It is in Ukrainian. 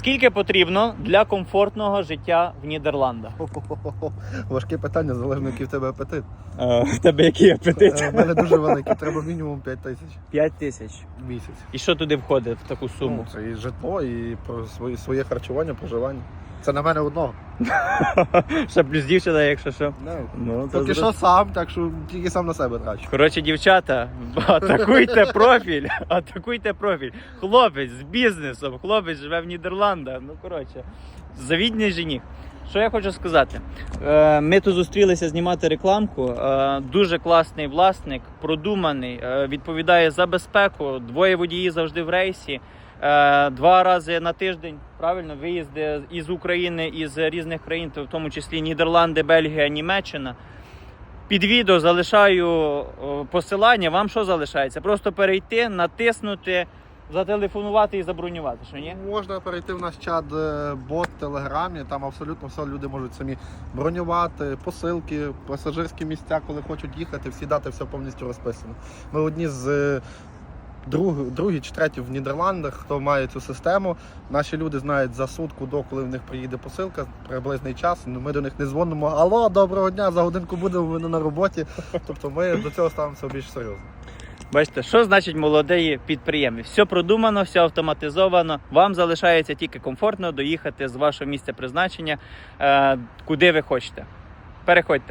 Скільки потрібно для комфортного життя в Нідерландах? Хо-хо-хо-хо. Важке питання, залежно який в тебе апетит. В тебе який апетит? Е, У мене дуже великий, треба мінімум 5 тисяч 5 тисяч. в місяць. І що туди входить в таку суму? Ну, це і житло, і про свої- своє харчування, проживання. Це на мене одного. Ще плюс дівчина, якщо що. Ну, Ну, то Поки що сам, так що тільки сам на себе трачу. Коротше, дівчата, атакуйте профіль, атакуйте профіль. Хлопець з бізнесом, хлопець живе в Нідерландах. Ну, коротше, завідний жених. Що я хочу сказати? Е, Ми тут зустрілися знімати рекламку. Е, Дуже класний власник, продуманий, е, відповідає за безпеку. Двоє водії завжди в рейсі. Два рази на тиждень, правильно, виїзди із України, із різних країн, в тому числі Нідерланди, Бельгія, Німеччина. Під відео залишаю посилання. Вам що залишається? Просто перейти, натиснути, зателефонувати і забронювати. Що ні? Можна перейти в наш чат е, бот в телеграмі, там абсолютно все люди можуть самі бронювати, посилки, пасажирські місця, коли хочуть їхати, всі дати все повністю розписано. Ми одні з е, друг, другі чи треті в Нідерландах, хто має цю систему. Наші люди знають за сутку до, коли в них приїде посилка, приблизний час. Ну, Ми до них не дзвонимо. Алло, доброго дня, за годинку будемо ми не на роботі. Тобто ми до цього ставимося більш серйозно. Бачите, що значить молодий підприємець? Все продумано, все автоматизовано. Вам залишається тільки комфортно доїхати з вашого місця призначення, е, куди ви хочете. Переходьте.